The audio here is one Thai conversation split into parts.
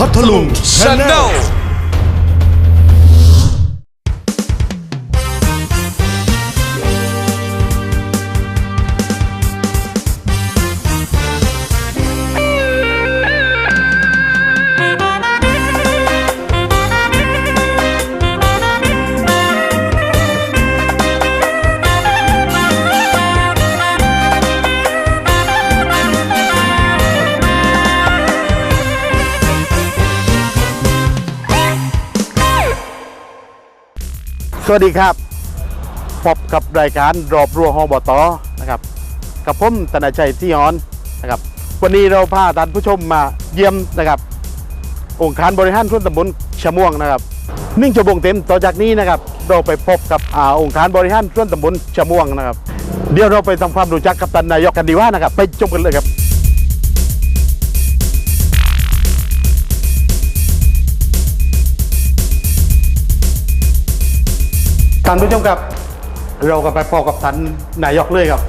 พัทลุงชาแนล วัสดีครับ พบกับรายการรอบรัวฮอบตนะครับ กับผมตนาชัยที่ฮอนนะครับ วันนี้เราพาท่านผู้ชมมาเยี่ยมนะครับ องค์การบริหารส่วนตำบลชะม่วงนะครับนึ่งชั่วโมงเต็มต่อจากนี้นะครับ เราไปพบกับอาองค์การบริหารส่วนตำบลชะม่วงนะครับ เดี๋ยวเราไปทำความรู้จักกับท่านนายกกันดีว่านะครับ ไปชมกันเลยครับ ท่านผู้ชมครับ เราก็ไปพบกับท่านนายกเลยครับ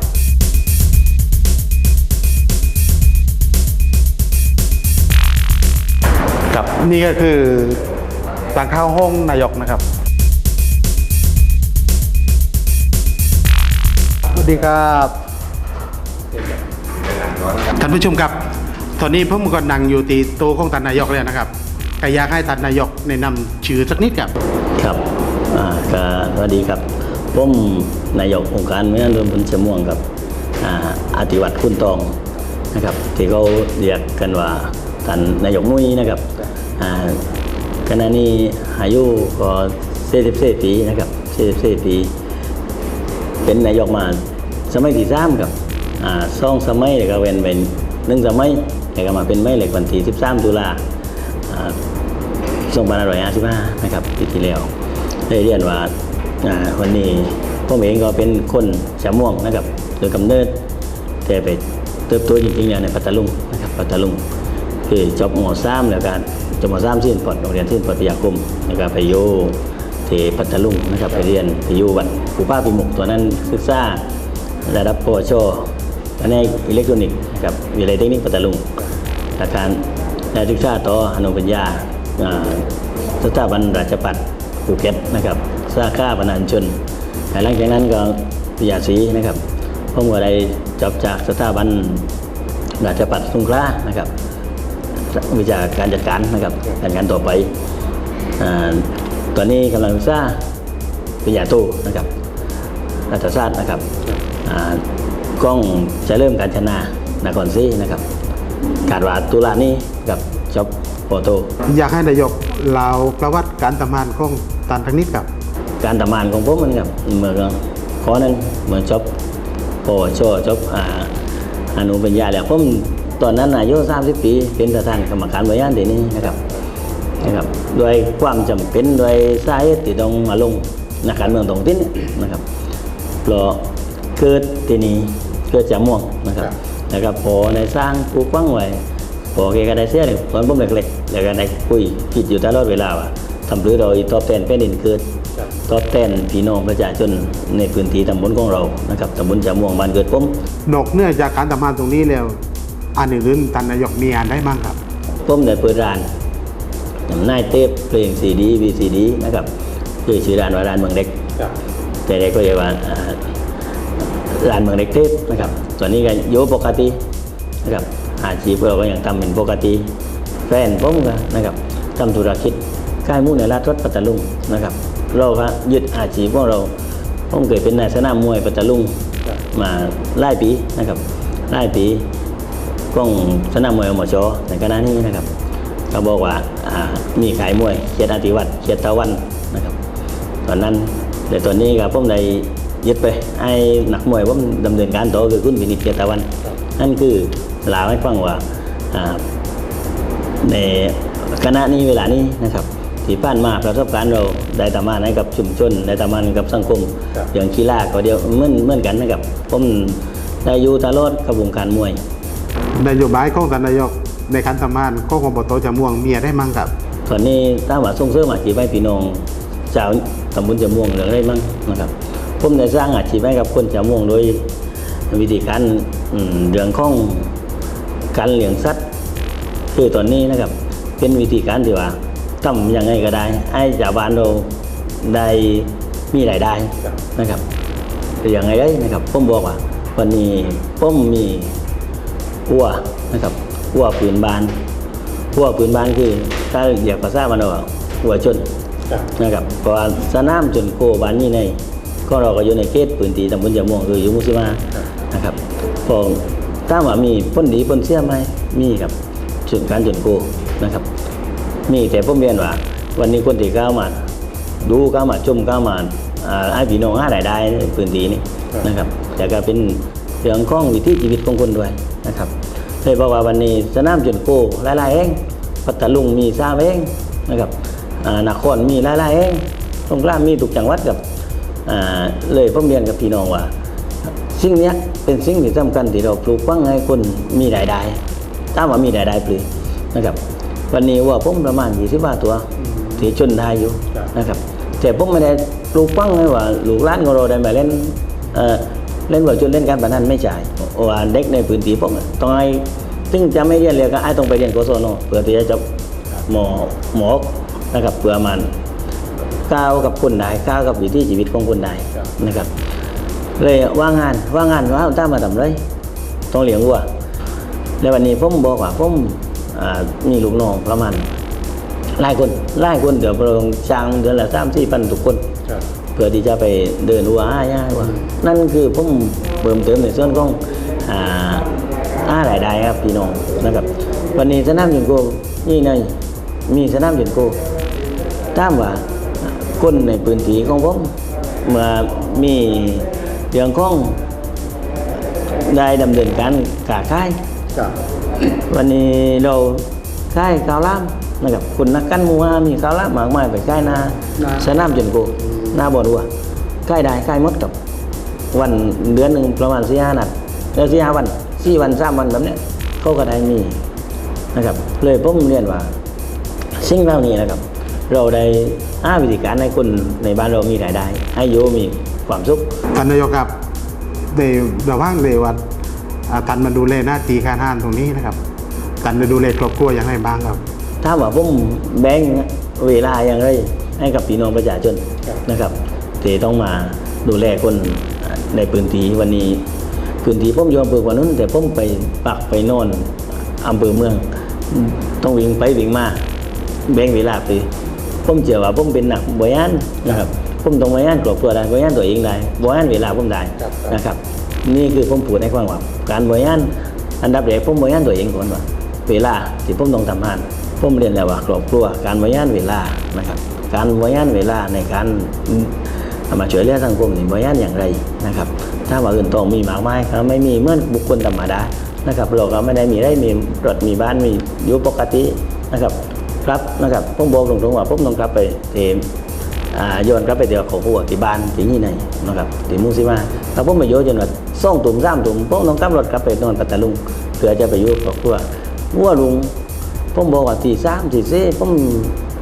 ครับนี่ก็คือทางเข้าห้องนายกนะครับสวัสดีครับท่านผู้ชมครับ ตอนนี้ผมก็นั่งอยู่ตีโต๊ะของท่านนายกเลยนะครับก็อยากให้ท่านนายกแนะนำชื่อสักนิดครับ ครับ อ่าก็สวัสดีครับผมนายกองค์การเมืองรวมพลชะม่วงครับอ่าอธิวัตรคุณตองนะครับ ที่เขาเรียกกันว่าท่านนายกนุ้ยนะครับอ่าขณะนี้อายุก็44ปีนะครับ44ปีเป็นนายกมาสมัยที่สามครับอ่าสองสมัยแล้วก็เว้นเป็นหนึ่งสมัยแล้วก็มาเป็นไม่เหล็กวันที่13ตุลาอ่า2555นะครับปีที่แล้ว ได้เรียนว่าวันนี้ผมเองก็เป็นคนชะม่วงนะครับโดยกำเนิดแต่ไปเติบโตจริงๆแล้วในพัทลุงนะครับพัทลุงคือจบม .3 แล้วกันจบม .3 ที่ปอดโรงเรียนที่ปอดพยาคมนะครับไปอยู่ที่พัทลุงนะครับไปเรียนไปอยู่วัดผู้ป้าพิมุกตัวนั้นศึกษาระดับปวชอันนี้อิเล็กทรอนิกส์นะครับวิทยาลัยเทคนิคพัทลุงอาคารได้ศึกษาต่ออนุปัญญาอ่าสถาบันราชปัต ภูเก็ตนะครับสาขาปนัญชนหลังจากนั้นก็ปริญญาศีนะครับผมก็ได้จบจากสถาบันราชปัตสงขลานะครับ วิชาการจัดการนะครับการงานต่อไปอตอนนี้กำลังศึกษาปริญญาโทนะครับรัฐศาสตร์นะครับกล้องจะเริ่มการชนะนครศรีนะครับคาดว่าตุลานี้กับจบ โปรโต อยากให้นายกเล่าประวัติการทำงานของท่านทักนิดครับ การทำงานของผมมันกับเมื่อก็ขอนั้นเหมือนจบปวชจบอ่าอนุปัญญาแล้วผมตอนนั้นอายุ30 ปี เป็นประธานกรรมการบริหารที่นี่นะครับนะครับด้วยความจำเป็นด้วยสาเหตุที่ต้องมาลงนักการเมืองตรงที่นี่นะครับเพราะเกิดที่นี่เกิดจากม่วงนะครับนะครับพอในสร้างปลูกฝังไว้ พอแกก็ได้เสียเลยตอนผมเล็กๆแล้วก็ได้คุยคิดอยู่ตลอดเวลาว่าทำหรือเราตอบแทนแผ่นดินเกิดตอบแทนพี่น้องประชาชนในพื้นที่ตำบลของเรานะครับตำบลจาม่วงบ้านเกิดผมนอกเหนื่อจากการทำงานตรงนี้แล้วอันอื่นๆท่านนายกมีงานได้บ้างครับผมได้เปิดร้านจำหน่ายเทปเพลงซีดีวีซีดีนะครับคือชื่อร้านว่าร้านเมืองเล็กแต่เด็กก็เรียกว่าอ่าร้านเมืองเล็กเทปนะครับส่วนนี้ก็โยปกตินะครับ อาชีพเราก็ยังทำเป็นปกติแฟนผมก็นะครับทำธุรกิจขายหมูในร้านรปัตตาลุงนะครับ เราก็ยึดอาชีพของเราผมเคยเป็นนายสนามมวยปัตตาลุงมาหลายปีนะครับหลายปีกล้องสนามมวยอมชอในคณะนี้นะครับเขาบอกว่าามีขายมวยเขียดอาติวัตรเขียดตะวันนะครับตอนนั้นแต่ตอนนี้ครับผมได้ยึดไปให้นักมวยผมดำเนินการต่อคือคุณวินิจเกียรติตะวันนั่นคือ ลาวให้ฟังว่าอ่าในคณะนี้เวลานี้นะครับที่ผ่านมาประสบการณ์เราได้ทำงานให้กับชุมชนได้ทำงานกับสังคมอย่างกีฬาก็เดียวเหมือนเหมือนกันนะครับผมได้อยู่ตลอดกับวงการมวยนโยบายของท่านนายกในการทำงานของอบตจาม่วงมีอะไรมั่งครับตอนนี้ถ้าว่าส่งเสริมอาชีพให้พี่น้องชาวตำบลจำม่วงเหลืองได้มั้งนะครับผมได้สร้างอาชีพให้กับคนจำม่วงโดยวิธีการอืมเรื่องของ การเลี้ยงสัตว์คือตอนนี้นะครับ เป็นวิธีการที่ว่าทำยังไงก็ได้ให้ชาวบ้านเราได้มีรายได้นะครับแต่ยังไงได้นะครับผมบอกว่า วันนี้ผมมีวัวนะครับวัวผืนบานวัวผืนบานคือถ้าเรียกภาษามันว่าวัวชนนะครับเพราะว่าสนามจนโคบ้านนี้ในก็เราก็อยู่ในเขตพื้นที่ตำบลยะม่วงคืออยู่มุสิมานะครับพอ ถ้ามว่ามีพ้นดีพ้นเสียไหมมีครับจุดการจนโคนะครับ มีแต่ผมเรียนว่า วันนี้คนที่เข้ามาดูเข้ามาชมเข้ามาอ่าให้พี่น้องหารายได้ในพื้นที่นี้นะครับแต่ก็เป็นเรื่องของวิถีชีวิตของคนด้วยนะครับเลยบอกว่าวันนี้สนามจนโกหลายๆเองพัทลุงมีซาเองนะครับอ่านครมีหลายๆเองสงขลามีทุกจังหวัดกับอ่าเลยผมเรียนกับพี่น้องว่า สิ่งเนี้ยเป็นสิ่งที่สำคัญที่เราปลูกฝังให้คนมีรายได้ถ้ามว่ามีรายได้ปลือนะครับ วันนี้ว่าผมประมาณ20บาทตัวที่ชนได้อยู่นะครับ แต่ผมไม่ได้ปลูกฝังให้ว่าลูกหลานของเราได้มาเล่นเอ่อเล่นว่าจนเล่นการพนันไม่จ่ายว่าเด็กในพื้นที่ผมอะต้องให้ซึ่งจะไม่เรียนเลยก็ไอ้ต้องไปเรียนกศนเพื่อที่จะจบหมอหมอนะครับเพื่อมันก้าวกับคนได้ก้าวกับวิถีชีวิตของคนได้นะครับ เลยว่างงานว่างงานว่าเอาตามมาทำเลยต้องเลี้ยงวัวแล้ววันนี้ผมบอกว่าผมอ่ามีลูกน้องประมาณหลายคนหลายคนเดี๋ยวเราจ้างเดือนละสามสี่พันทุกคนเพื่อที่จะไปเดินวัวห้าย่าวัวนั่นคือผมเพิ่มเติมในส่วนของอ่าห้ารายได้ครับพี่น้องนะครับ วันนี้สนามยิงโกนี่ในมีสนามยิงโกถามว่าคนในพื้นที่ของผมเมื่อมี เรื่องของได้ดำเนินการขาขายครับวันนี้เราค่ายข้าวล้ามนะครับคุณนักกันมัวมีข้าวล้ามมากมายไปค่ายนานาสนามจนโกหน้าบ่อรัวค่ายได้ค่ายหมดกับวันเดือนหนึ่งประมาณสี่ห้านัดแล้วสี่ห้าวันสี่วันสามวันแบบเนี้ยเขาก็ได้มีนะครับ เลยผมเรียนว่าสิ่งเหล่านี้นะครับ เราได้ห้าวิธีการให้คนในบ้านเรามีรายได้ให้โยมี ความสุขท่านนายกครับในระหว่างในวันอ่าท่านมาดูแลหน้าที่การห้านตรงนี้นะครับท่านจะดูแลครอบครัวอย่างไรบ้างครับ ถ้ามว่าผมแบ่งเวลาอย่างไรให้กับพี่น้องประชาชนนะครับที่ต้องมาดูแลคนในพื้นที่วันนี้พื้นที่ผมอยู่อำเภอขวานุนแต่ผมไปปักไปนอนอำเภอเมือง ต้องวิ่งไปวิ่งมาแบ่งเวลาไปผมเชื่อว่าผมเป็นหนักบริหารนะครับ ผมต้องบริหารครอบครัวได้บริหารตัวเองได้บริหารเวลาผมได้นะครับ นี่คือผมพูดในความว่าการบริหารอันดับแรกผมบริหารตัวเองก่อนว่า เวลาที่ผมต้องทำงานผมเรียนแล้วว่าครอบครัวการบริหารเวลานะครับ การบริหารเวลาในการมาช่วยเหลือสังคมนี่บริหารอย่างไรนะครับ ถ้าว่าอื่นต้องมีมากมายครับไม่มีเหมื่อนบุคคลธรรมดานะครับเราก็ไม่ได้มีได้มีรถมีบ้านมีอยู่ปกตินะครับครับนะครับผมบอกตรงๆว่าผมต้องกลับไปเทมอ่า ย้อนกลับไปเดี๋ยวของผู้ที่บ้านที่นี่ในนะครับที่มุสิมาถ้าผมไปโยจนว่าส่งตุ่มสามตุ่มผมต้องกลับรถกลับไปนอนปัตตาลุงเพื่อจะไปอยู่กับครอบครัววัวลุงผมบอกว่าตีสามตีสี่ผม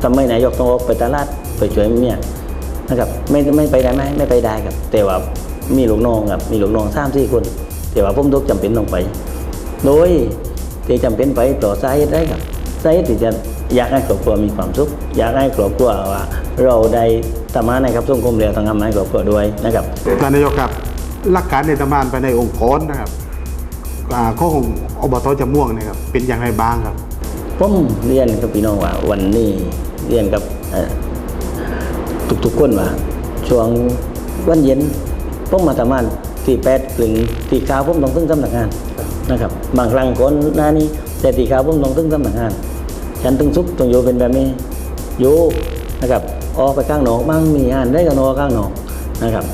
ทำไมนายกต้องออกไปตลาดไปช่วยเมียนะครับไม่ไม่ไปได้ไหมไม่ไปได้ครับ แต่ว่ามีลูกน้องครับมีลูกน้องสามสี่คน แต่ว่าผมทุกจำเป็นต้องไป โดยที่จำเป็นไปต่อสาเหตุได้ครับสาเหตุที่จะอยากให้ครอบครัวมีความสุข อยากให้ครอบครัวว่า เราได้ทำงานในครับสังคมแล้วต้องทำให้ครอบครัวด้วยนะครับท่านนายกครับหลักการในตำนานไปในองค์กรนะครับอ่าข้อของอบตจม่วงเนะครับเป็นอย่างไรบ้างครับผมเรียนกับพี่น้องว่าวันนี้เรียนกับเอ่อทุกๆคนว่าช่วงวันเย็นผมมาทำงานที่แปดถึงที่เก้าผมต้องถึงสำนักงานนะครับบางครั้งก่อนหน้านี้ แต่ที่เก้าผมต้องถึงสำนักงาน ฉันถึงสุกต้องอยู่เป็นแบบนี้อยู่นะครับ ออกไปข้างนอกบ้างมีงานได้ก็นอกข้างนอกนะครับ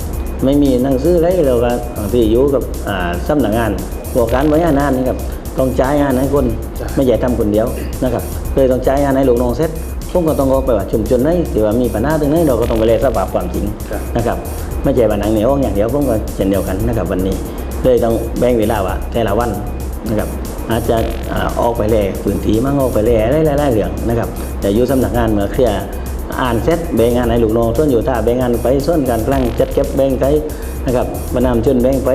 ไม่มีหนังสืออะไรเราก็บางที่อยู่กับอ่าสำนักงานพวกการบริหารงานนี่ครับต้องจ่ายงานให้คนไม่ใช่ทำคนเดียวนะครับเลยต้องจ่ายงานให้ลูกน้องเสร็จผมก็ต้องออกไปว่าชุมชนไหนที่ว่ามีปัญหาตรงไหนเราก็ต้องไปเลยสภาพความจริงนะครับไม่ใช่ว่าหนังเหนียวอย่างเดียวผมก็เช่นเดียวกันนะครับวันนี้เลยต้องแบ่งเวลาว่าแต่ละวันนะครับอาจจะอ่าออกไปแล่พื้นที่มั่งออกไปแล่ได้หลายๆเรื่องนะครับแต่อยู่สำนักงานเมื่อเคลียร์ อ่านเสร็จแบ่งงานให้ลูกน้องส่วนอยู่ท่าแบ่งงานไปส่วนการกลั่งจัดเก็บแบ่งไปนะครับบรรนามชนแบ่งไป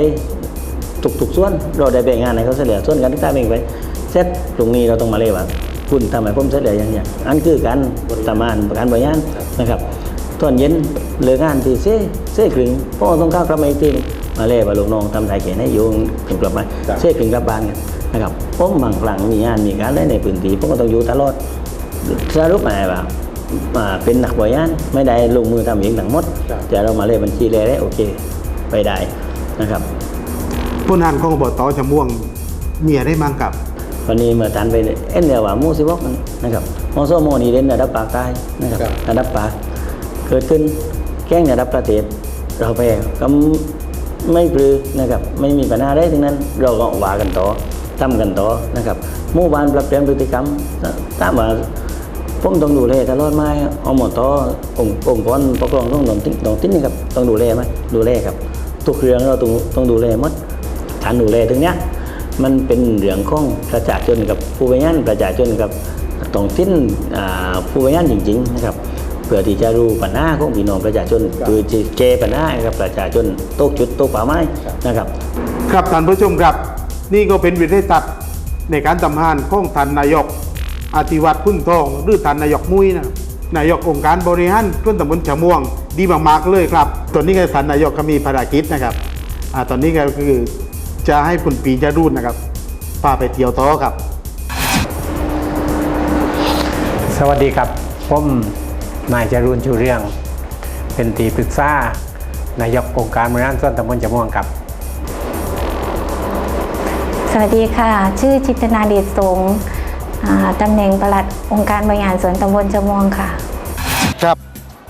ทุกๆส่วนเราได้แบ่งงานให้เขาเสียเหลือส่วนการที่ท่าแบ่งไปเสร็จตรงนี้เราต้องมาเลยว่าคุณทำไมผมเสร็จเลยอย่างเนี้ยอันคือการทำงานการบริหารนะครับตอนเย็นเลิกงานที่เซ่เซ่ครึ่งพ่อต้องเข้ากลับมาอีกทีหนึ่งมาเล่มาลูกน้องทำถ่ายเขียนให้โยงถึงกลับมาเซ่ครึ่งกลับบ้านกันนะครับผมบางครั้งมีงานมีการได้ในพื้นที่ผมก็ต้องอยู่ตลอดสรุปหมายว่าอ่า เป็นนักบริหารไม่ได้ลงมือทำเองทั้งหมด แต่เรามาเล่บัญชีเลยได้โอเค ไปได้นะครับผู้นานของอบตชะม่วงมีอะไรบ้างครับวันนี้เมื่อทันไปเอ็นเดียวว่าหมู่สิบกนะครับมอโซโมนี่เด่นระดับปากใต้นะครับครับระดับปากเกิดขึ้นแข่งระดับประเทศเราแพ้ก็ไม่ปลือนะครับไม่มีปัญหาได้ทั้งนั้น เราก็ว่ากันต่อทำกันต่อนะครับหมู่บ้านปรับเปลี่ยนพฤติกรรมถามว่า ผมต้องดูแลตลอดไหมเอาหมดต่อองค์องค์กรปกครองต้องต้องติ้งต้องติ้งนี่ครับต้องดูแลไหมดูแลครับ ทุกเรื่องเราต้องต้องดูแลหมดการดูแลตรงเนี้ยมันเป็นเรื่องของประชาชนกับผู้บริหารประชาชนกับท้องถิ่นอ่าผู้บริหารจริง ๆ นะครับเพื่อที่จะรู้ปัญหาของพี่น้องประชาชนคือจะแก้ปัญหาให้กับประชาชนตกจุดตกป่าไม้นะครับ ครับท่านผู้ชมครับ นี่ก็เป็นวิทยทัศน์ในการทำงานของท่านนายก อธิวัตรพุ่นทองหรือท่านนายกมุ้ยนะนายกองค์การบริหารส่วนตำบลฉะม่วงดีมากๆเลยครับ ตอนนี้ก็ท่านนายกก็มีภารกิจนะครับอ่าตอนนี้ก็คือจะให้คุณปีจารุ่นนะครับพาไปเที่ยวต่อครับ สวัสดีครับผมนายจรูนชูเรื่อง เป็นตีปรึกษานายกองค์การบริหารส่วนตำบลจม่วงครับ สวัสดีค่ะ ชื่อจิตนาเดชสงฆ์อ่า ตำแหน่งปลัดองค์การบริหารส่วนตำบลจมวงค่ะ ครับ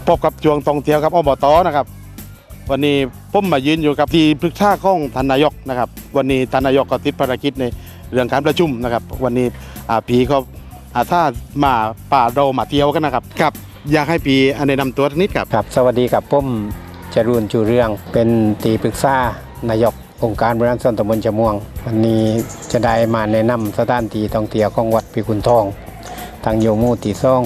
พบกับจวงตองเที่ยวครับอบตนะครับ วันนี้ผมมายืนอยู่กับที่ปรึกษาของท่านนายกนะครับ วันนี้ท่านนายกก็ติดภารกิจในเรื่องการประชุมนะครับ วันนี้อ่าปีก็อ่าถ้ามาป่าเรามาเที่ยวกันนะครับครับอยากให้ปีอันแนะนำตัวสักนิดครับครับ สวัสดีครับผมจรูนชูเรื่องเป็นตีปรึกษานายก องค์การบริหารส่วนตำบลจม่วง วันนี้จะได้มาแนะนำสถานที่ท่องเที่ยวของวัดพิกุลทองทางโยหมูตีซ่อง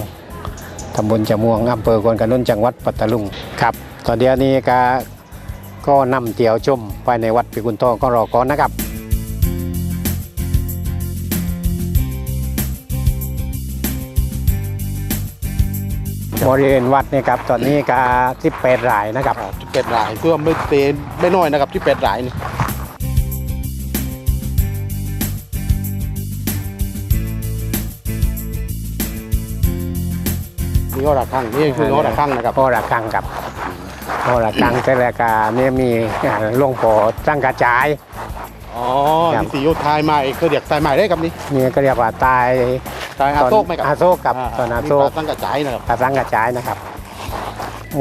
ตำบลจม่วงอำเภอกวนกานุนจังหวัดปัตตาลุงครับ ตอนเดียวนี้ก็ก็นำเที่ยวชมภายในวัดพิกุลทองก็รอก่อนนะครับบริเวณวัดเนี่ยครับตอนนี้ก็ที่เป็ดรายนะครับที่เป็ดรายเพื่อไม่เป็นไม่น้อยนะครับที่เป็ดรายนี่ นี่ก็ระฆังนี่คือก็ระฆังนะครับพอระคังกับพอระคังแต่ละกาเนี่ยมีหลวงพ่อจังกระจายอ๋อครับนี่สีโยทายใหม่คือเรียกทายใหม่ได้ครับนี่นี่ก็เรียกว่าตายทายอาโซกไหมครับอาโศกกับตอนอาโศกตั้งกระจายนะครับกระสังกระจายนะครับ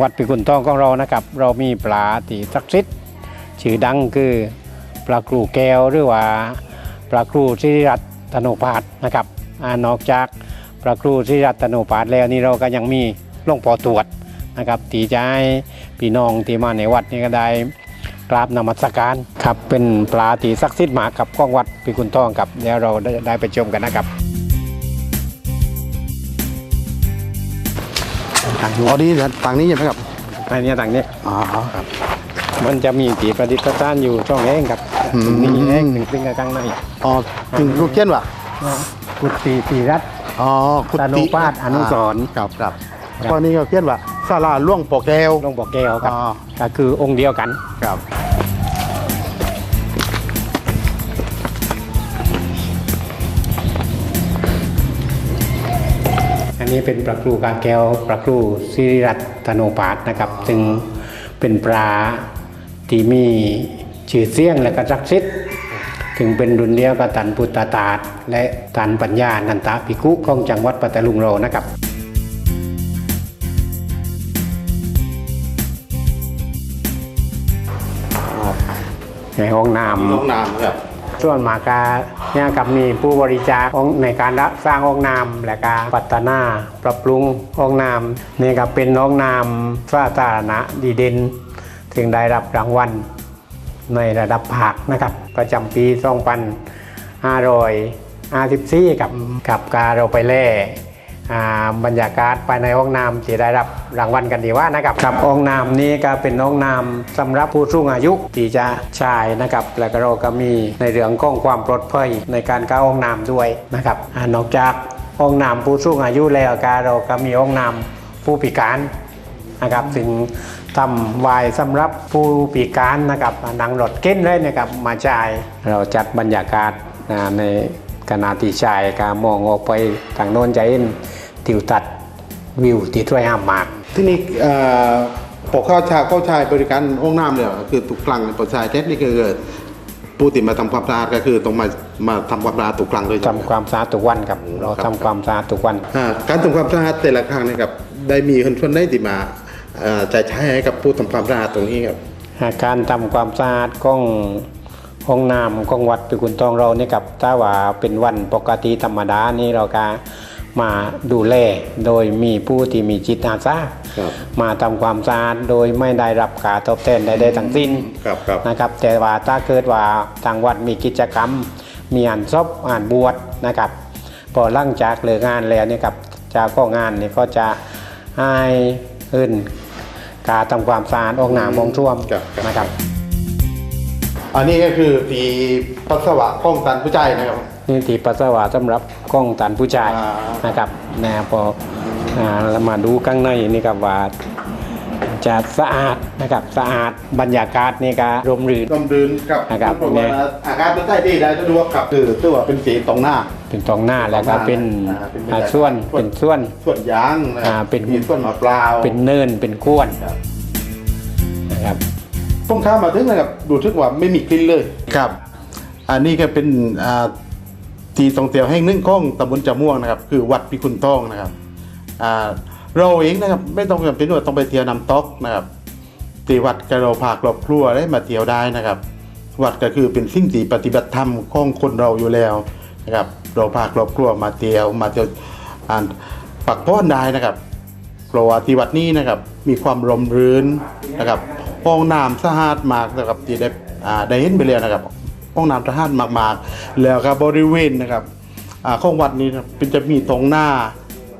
วัดปิกุลทองของเรานะครับ เรามีปลาตีศักดิ์สิทธิ์ชื่อดังคือปลาครูแก้วหรือว่าปลาครูสิริรัตน์โนพาสนะครับอ่านอกจาก ปลาครูสิริรัตน์โนพาสแล้วนี่เราก็ยังมีหลวงพ่อตรวจนะครับตีจะให้พี่น้องที่มาในวัดนี่ก็ได้กราบนมัสการครับเป็นปลาตีศักดิ์สิทธิ์หมากกับของวัดปิกุลทองครับเดี๋ยวเราได้ได้ไปชมกันนะครับอ๋อนี่ต่างนี้ใช่ไหมครับอันนี้ต่างนี้อ๋อครับมันจะมีตีประดิษฐานอยู่ช่องเองครับอืมนี่เองหนึ่งซึ่งกลางในอ๋อถึงลูกเขียนว่ะกุฏิตีรัต น์อ๋อกุตานุปาสอนุสรณ์ครับครับครับตอนนี้ก็เขียนว่าศาลาหล่วงปอแก้วหลวงบอกแก้วครับอ๋อก็คือองค์เดียวกันครับอันนี้เป็นปลาครูกาแก้วปลาครูสิริรัตน์โนปาสนะครับ ซึ่งเป็นปลาที่มีชื่อเสียงและก็ศักดิ์สิทธิ์ ถึงเป็นรุ่นเดียวกับตันพุทธตาสและตันปัญญานันตาภิกุของจังหวัดปัตตาลุงเรานะครับในห้องน้ำห้องน้ำครับส่วนมากก็เนี่ยกับมีผู้บริจาคของในการสร้างห้องน้ำและการพัฒนาปรับปรุงห้องน้ำนี่ก็เป็นห้องน้ำสาธารณะดีเด่นถึงได้รับรางวัล ในระดับภาคนะครับ ประจำปี2554กับกับการเราไปแล่บรรยากาศภายในห้องน้ำที่ได้รับรางวัลกันดีว่านะครับครับห้องน้ำนี้ก็เป็นห้องน้ำสำหรับผู้สูงอายุที่จะใช้นะครับ แล้วก็เราก็มีในเรื่องของความปลอดภัยในการเข้าห้องน้ำด้วยนะครับอนอกจากห้องน้ำผู้สูงอายุแล้วก็เราก็มีห้องน้ำผู้พิการนะครับถึง ทำไวายสำหรับผู้พิการนะครับนังรถเก้นเลยนะครับมาจ่ายเราจัดบรรยากาศนะในขณะที่ชายก็มองออกไปทางโน้นจะเห็นทิวทัศน์วิวที่ช่วยห้ามมาก ที่นี่เอ่อพอเข้าชายเข้าชายบริการห้องน้ำเนี่ยคือทุกครั้งปอชายเทสนี่คือผู้ติดมาทำความสะอาดก็คือต้องมามาทำความสะอาดทุกครั้งเลยใช่ไหมทำความสะอาดทุกวันครับเราครับทำความสะอาดทุกวันอ่าการทำความสะอาดแต่ละครั้งเนะครับได้มีคนชวนได้ติมาเอ่อ จ่ายใช้ให้กับผู้ทำความสะอาดตรงนี้ครับการทำความสะอาดของห้องน้ำของวัดปิกุลทองเราเนี่ยครับถ้าว่าเป็นวันปกติธรรมดานี่เราก็มาดูแลโดยมีผู้ที่มีจิตอาสาครับมาทำความสะอาดโดยไม่ได้รับการตอบแทนใดๆทั้งสิ้นครับครับนะครับ แต่ว่าถ้าเกิดว่าทางวัดมีกิจกรรม มีอ่านซบอ่านบวชนะครับ พอหลังจากเลิกงานแล้วเนี่ยครับเจ้าก็งานเนี่ยก็จะให้ขึ้น การทำความสะอาดออกหนามองท่วมครับครับ นะครับ อันนี้ก็คือปีปัสสาวะป้องกันผู้ใจนะครับ นี่ที่ปัสสาวะสำหรับกล้องตันผู้ชายอ่านะครับนะพออ่าเรามาดูข้างในนี่ครับว่า จะสะอาดนะครับสะอาดบรรยากาศนี่ก็ร่มรื่นร่มรื่นกับนะครับผมเนี่ว่ายอากาศเป็นใต้ดีได้สะดวกครับคือตัวเป็นสีตรงหน้า เป็นตรงหน้าแล้วก็เป็นอ่าเป็นบรรยากาศ อ่าส่วนเป็นส่วน ส่วนยางนะคอ่ารับเป็น มีส่วนมะพร้าวเป็นเนินเป็นก้วนครับนะครับผมเข้ามาถึงนะครับดูทึกว่าไม่มีกลิ่นเลยครับ อันนี้ก็เป็นอ่าที่ท่องเที่ยวแห่งหนึ่งของตำบลจาม่วงนะครับ คือวัดพิคุณทองนะครับอ่า เราเองนะครับไม่ต้องจำเป็นว่าต้องไปเที่ยวน้ำตกนะครับที่วัดกระเราพาครอบครัวได้มาเที่ยวได้นะครับ วัดก็คือเป็นสิ่งที่ปฏิบัติธรรมของคนเราอยู่แล้วนะครับเราพาครอบครัวมาเที่ยวมาเที่ยวอ่านปักพ้อนได้นะครับเพราะว่าที่วัดนี้นะครับมีความร่มรื่นนะครับห้องน้ำสะอาดมากนะครับที่ได้อ่าได้เห็นไปแล้วนะครับห้องน้ำสะอาดมากๆ แล้วก็บริเวณนะครับอ่าของวัดนี้นะเป็นจะมีตรงหน้า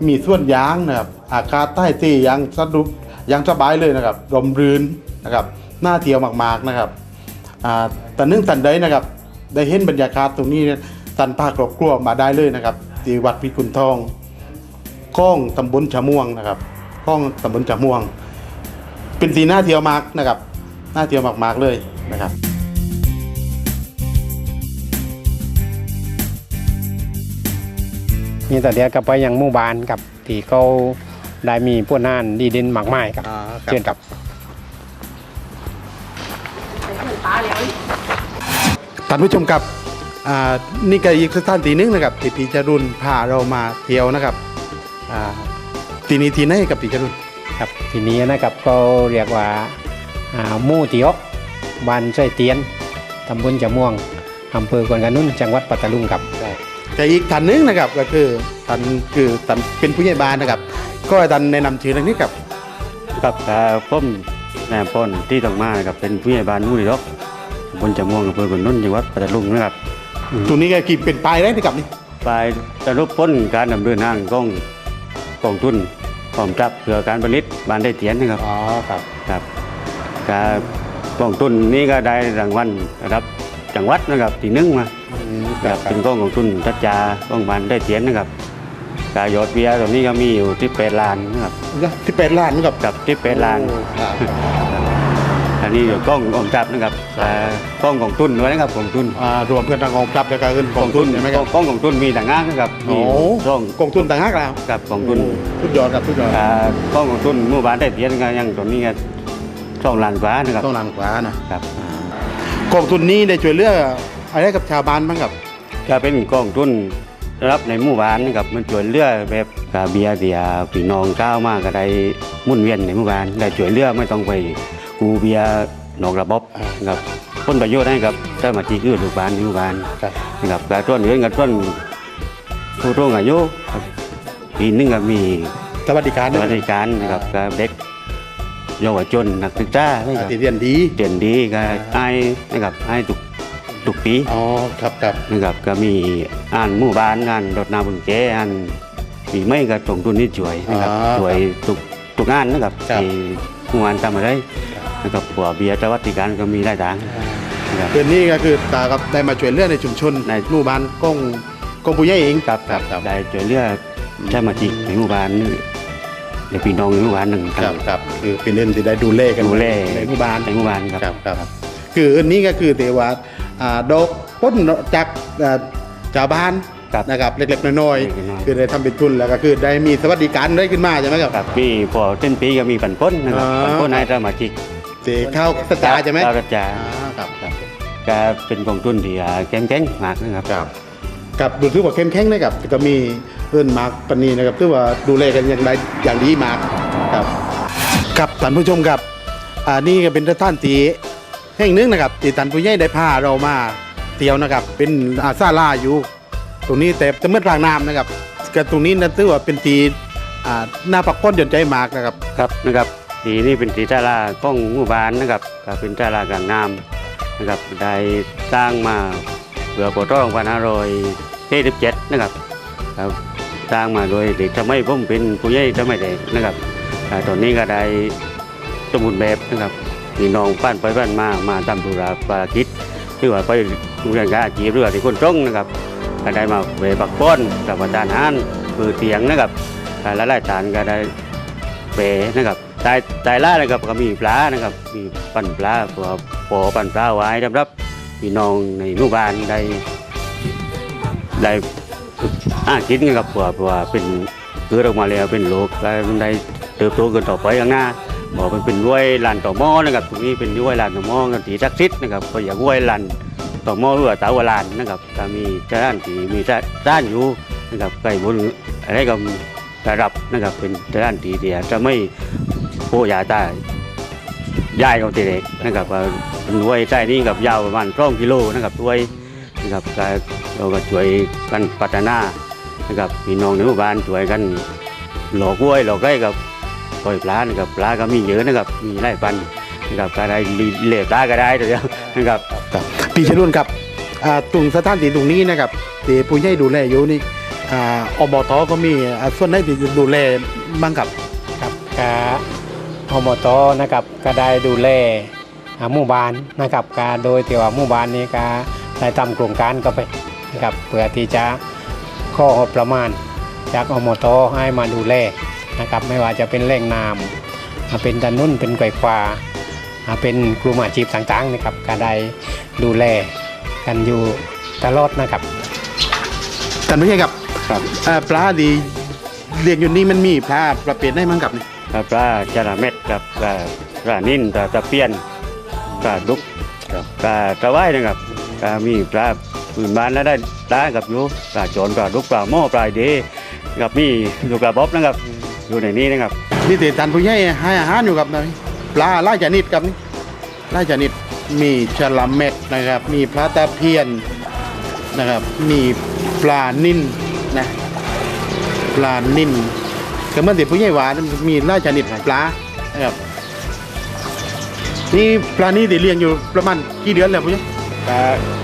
มีส่วนยางนะครับ อากาศใต้ที่ยังสะดุกยังสบายเลยนะครับร่มรื่นนะครับหน่าเที่ยวมากๆนะครับแต่เนื่องตันใดนะครับ ได้เห็นบรรยากาศตรงนี้เนี่ยตันภาคครอบครัวมาได้เลยนะครับที่วัดพิกุลทองข้องตำบลชะม่วงนะครับข้องตำบลชะม่วง เป็นสีหน้าเที่ยวมากนะครับ หน้าเที่ยวมากๆเลยนะครับนี่แต่เดียวก็ไปยังหมู่บ้านกับที่เขา ได้มีพวกน่านดีเด่นมากมายครับอ่าครับเช่นกับท่านผู้ชมครับอ่านี่ก็อีกสถานที่หนึงนะครับที่พี่จรุนพาเรามาเที่ยวนะครับอ่าที่นี้ที่ไหนกับพี่จรุนครับทีนี้นะครับก็เรียกว่าอ่าหมู่ติอกบ้านไส้เตียนตำบลจม่วงอำเภอกวนกานุ่นจังหวัดปัตตานีครับแต่อีกท่านหนึงนะครับก็คือท่านคือท่านเป็นผู้ใหญ่บ้านนะครับ ก็ให้ท่านแนะนำชื่อเรื่องนี้กับครับอ่าผมนายพ้นที่ต้องมานะครับเป็นผู้ใหญ่บ้านหมู่ที่รกตำบนจม่วงอำเภอกุนนุ่นจังหวัดปัตตานีนะครับตรงนี้ก็กี่เป็นปลายแรกนี่กับนี่ไปสรุปพ้นการดำเนินงานของกองทุนพร้อมจับเพื่อการผลิตบ้านได้เตียนนะครับอ๋อครับครับการกองทุนนี้ก็ได้รางวัลระดับจังหวัดนะครับที่หนึ่งมาครับเป็นกองของทุนทัจจาของบ้านได้เตียนนะครับ การยอดเบี้ยตรงนี้ก็มีอยู่ที่แปดล้านนะครับที่เป็นล้านนี่กับกับที่แปดล้านครับอันนี้อยู่กล้องกองทัพนะครับอ่ากล้องของทุนด้วยนะครับของทุนอ่ารวมกันทางกองทัพแล้วก็เงินกองทุนใช่ไหมครับกล้องของทุนมีต่างหากนะครับโอ้มีกล้องกองทุนต่างหากแล้วกับของทุนทุดยอดครับทุดยอดอ่ากล้องของทุนหมู่บ้านได้เตียนก็ยังตรงนี้ก็ช่องลานฟ้านะครับต้องหลังขวานะครับกองทุนนี้ได้ช่วยเหลืออะไรกับชาวบ้านบ้างครับจะเป็นกล้องทุน รับในหมู่บ้านนะครับมันช่วยเหลือแบบกาเบียเสียพี่น้องเจ้ามากก็ได้หมุ่นเวียนในหมู่บ้านได้ช่วยเหลือไม่ต้องไปกูเบียนอกระบบนะครับผลประโยชน์ให้กับเจ้ามาจีคือลูกบ้านในหมู่บ้านครับนะครับการต้นเงินกับต้นผู้ร่วงอายุครับปีหนึงก็มีสวัสดิการสนะวัสดิการนะครับกับเด็กเยาวชนนักศึกษานะคอ่ารับที่เรียนดีเรียนดีก็ให้นะครับให้ทุก ทุกปี อ๋อครับครับนะครับก็มีอ่านหมู่บ้านงานรดน้ำบุญแจอ่านปีไม่ก็ส่งทุนนี่ช่วยนะครับช่วยทุกทุกงานนะครับที่หมู่บ้านทำอะไรนะครับผัวเบียร์สวัสดิการก็มีได้ต่างนะครับคืนนี้ก็คือตากับได้มาช่วยเหลือในชุมชนในหมู่บ้านก้องของผู้ใหญ่เองครับครับครับได้ช่วยเหลือสมาชิกในหมู่บ้านนี่เดี๋ยวพี่น้องในหมู่บ้านหนึ่งครับครับคือเป็นเรื่องที่ได้ดูแลกันดูแลในหมู่บ้านในหมู่บ้านครับครับครับคืออันนี้ก็คือเทว่าอ่า ดอกพ้นจากอ่าชาวบ้านครับนะครับเล็กๆน้อยเล็กๆน้อยๆคือได้ทำเป็นทุนแล้วก็คือได้มีสวัสดิการได้ขึ้นมาใช่ไหมครับครับมีพอเส้นปีก็มีปันพ้นนะครับอ่าปันพ้นให้สมาชิกเสียเข้าสตาร์ใช่ไหมข้าวกระจาอ่าครับครับก็เป็นกองทุนที่อ่าเข้มแข็งมากนะครับครับกับดูถือว่าเข้มแข็งนะครับก็มีเพื่อนมาร์กปานนีนะครับถือว่าดูแลกันอย่างไรอย่างดีมากครับครับท่านผู้ชมครับอ่านี่ก็เป็นสถานที่ แห่งหนึงนะครับที่ท่านผู้ใหญ่ได้พาเรามาเที่ยวนะครับ เป็นอาซาลาอยู่ ตรงนี้แต่แต่เมื่อกลางน้ำนะครับก็ตรงนี้นะถือว่าเป็นทีอ่าหน้าปักพ้นหย่อนใจมากนะครับ ครับนะครับทีนี่เป็นทีศาลาของหมู่บ้านนะครับก็เป็นศาลากลางน้ำนะครับได้สร้างมาเพื่อปกป้องพันห้าร้อยเจ็ดเจ็ดนะครับครับสร้างมาโดยเด็กทำให้ผมเป็นผู้ใหญ่ทำให้เด็กนะครับอ่าตอนนี้ก็ได้สมุนแบบนะครับ พี่น้องป้านไปป้านมามาทำธุระภารกิจที่ว่าไปเรื่องการอาชีพเรือที่คนตรงนะครับก็ได้มาเวปักป้อนกับประทานอาหารมือเตียงนะครับอ่าและหลายๆทานก็ได้เปนะครับตายตายล่านะครับก็มีปลานะครับมีปั่นปลาตัวปอปั่นปลาไว้สำหรับพี่น้องในหมู่บ้านได้ได้อ้ากินนะครับเพื่อเพื่อเป็นเกิดออกมาแล้วเป็นโล้วมันได้เติบโตกันต่อไปข้างหน้า บอกมันเป็นด้วยลานต่อหม้อนะครับตรงนี้เป็นด้วยลานต่อหม้อกันตีสักซิดนะครับก็อยากด้วยลานต่อหม้อหรือว่าเตาวลานนะครับถ้ามีด้านที่มีด้านอยู่นะครับใกล้บนอะไรก็ระดับนะครับเป็นด้านดีเดียจะไม่โอ้ยาตายย้ายเอาตีเด็กนะครับว่าด้วยใต้นี้กับยาวประมาณสองกิโลนะครับด้วยนะครับก็เราก็ช่วยกันพัฒนานะครับพี่น้องในหมู่บ้านช่วยกันหลอกกล้วยหลอกไก่กับ ปล่อยปลานะครับปลาก็มีเยอะนะครับมีหลายปันนะครับก็ได้เลี้ยปลาก็ได้เดี๋ยวนะครับครับพี่ชรุ่นครับอ่าตรงสถานที่ตรงนี้นะครับที่ผู้ใหญ่ดูแลอยู่นี่อ่าอบตก็มีอ่าส่วนไหนที่ดูแลบ้างครับครับกาอบตนะครับก็ได้ดูแลอ่าหมู่บ้านนะครับกาโดยที่ว่าหมู่บ้านนี้ก็ได้ทำโครงการก็ไปนะครับเพื่อที่จะข้องบประมาณจากอบตให้มาดูแล นะครับไม่ว่าจะเป็นแหล่งน้ำอ่าเป็นถนนเป็นไกวควาอ่าเป็นกลุ่มอาชีพต่างๆนะครับก็ได้ดูแลกันอยู่ตลอดนะครับท่านผู้ใหญ่ครับครับอ่าปลาดีเรียกอยู่นี่มันมีปลาประเภทไหนบ้างครับนี่ปลาจาระเม็ดกับปลาปลานิ่นปลาตะเพียนปลาดุกปลาตะไว้นะครับก็มีปลาพื้นบ้านแล้วได้ปลากับอยู่ปลาโจรปลาดุกปลาหม้อปลาเดกับมีลูกปลาบ๊อบนะครับ อยู่ในนี้นะครับนี่ที่ท่านผู้ใหญ่ให้อาหารอยู่ครับนี่ปลาไล่ชนิดครับนี่ไล่ชนิดมีฉลามเม็ดนะครับ มีปลาตะเพียนนะครับ มีปลานิ่นนะปลานิ่นก็เมื่อที่ผู้ใหญ่หวานมีไล่ชนิดปลานะครับนี่ปลานี่ที่เลี้ยงอยู่ประมาณกี่เดือนแล้วผู้ใหญ่ปลา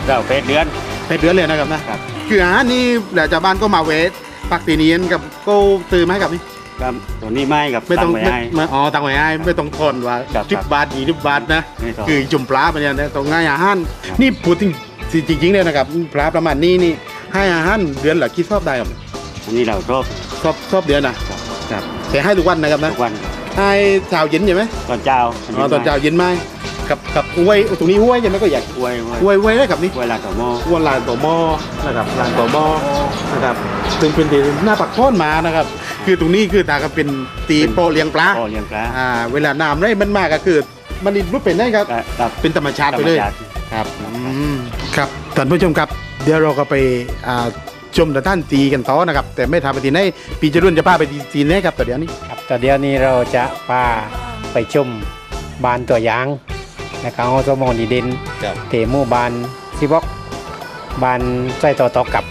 เจ้าเป็ดเดือนเป็นเดือนเลยนะครับนะครับคืออาหารนี่แหละชาวบ้านก็มาเวทปักตีเนียนกับก็ตื่นมาให้กับนี่ ครับตัวนี้ไม่กับไม่ต้องตั้ไม่ว้ให้ ไม่อ๋อตังไว้ให้ไม่ต้องทอนว่าครับสิบบาทยี่สิบบาทนะไม่ต้องคือจุ่มปลาไปเนี่ยนะต้องง่ายอาหารครับ นี่พูดจริงจริงๆเลยนะครับปลาประมาณนี้นี่ให้อาหารเดือนละกี่รอบได้ครับอันนี้เราชอบรอบรอบเดือนนะครับแต่ให้ทุกวันนะครับนะทุกวันให้เช้าเย็นใช่ไหมตอนเช้าอ๋อตอนเช้าเย็นไหมกับกับห้วยตรงนี้ห้วยใช่ไหมก็อยากอวยอวยห้วยห้วยได้กับนี่ อวยลาต่อหม้อห้วยลานต่อหม้อนะครับลานต่อหม้อนะครับซึ่งเป็นที่หน้าปักท้อนมานะครับ คือตรงนี้คือตาก็เป็นตีโปะเลี้ยงปลาพ่อเลี้ยงปลาอ่าเวลาน้ำได้มันมากก็คือมันรูปเป็นได้ครับ ครับ เป็นธรรมชาติไปเลย ธรรมชาติ ครับอืมครับท่านผู้ชมครับ เดี๋ยวเราก็ไปอ่าชมแต่ท่านตีกันต่อนะครับ แต่ไม่ทำไปทีไหนปีจะรุ่นจะพาไปตีไหนครับแต่เดี๋ยวนี้ครับตอนเดียวนี้เราจะพาไปชมบ้านตัวอย่างนะครับอสมองดีเด่นครับ เตหมู่บ้านซิบอกบ้านไส้ต่อต่อกับ